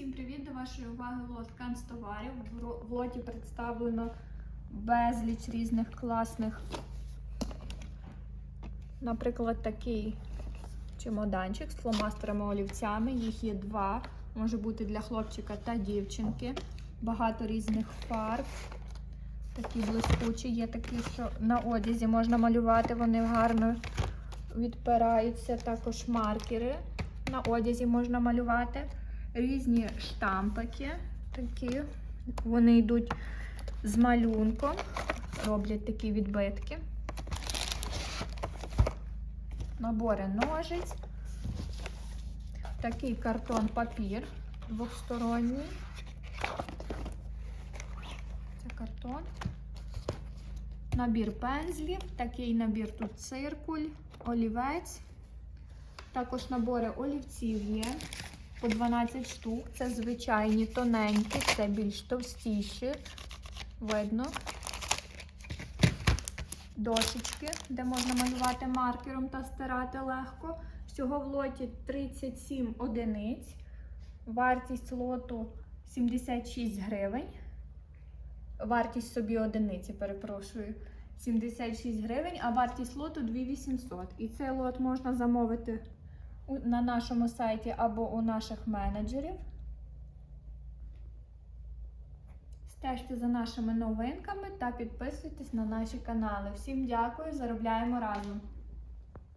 Всім привіт! До вашої уваги лот канцтоварів. В В лоті представлено безліч різних класних. Наприклад, такий чемоданчик з фломастерами олівцями. Їх є два. Може бути для хлопчика та дівчинки. Багато різних фарб. Такі блискучі. Є такі, що на одязі можна малювати, вони гарно відпираються. Також маркери на одязі можна малювати. Різні штампики такі. Вони йдуть з малюнком, роблять такі відбитки. Набори ножиць. Такий картон папір двосторонній. Це картон. Набір пензлів. Такий набір тут циркуль, олівець. Також набори олівців є по 12 штук. Це звичайні тоненькі, це більш товстіші. Видно. Дошечки, де можна малювати маркером та стирати легко. Всього в лоті 37 одиниць. Вартість лоту 76 гривень. Вартість собі одиниці, перепрошую. 76 гривень, а вартість лоту 2800. І цей лот можна замовити на нашому сайті або у наших менеджерів. Стежте за нашими новинками та підписуйтесь на наші канали. Всім дякую, заробляємо разом!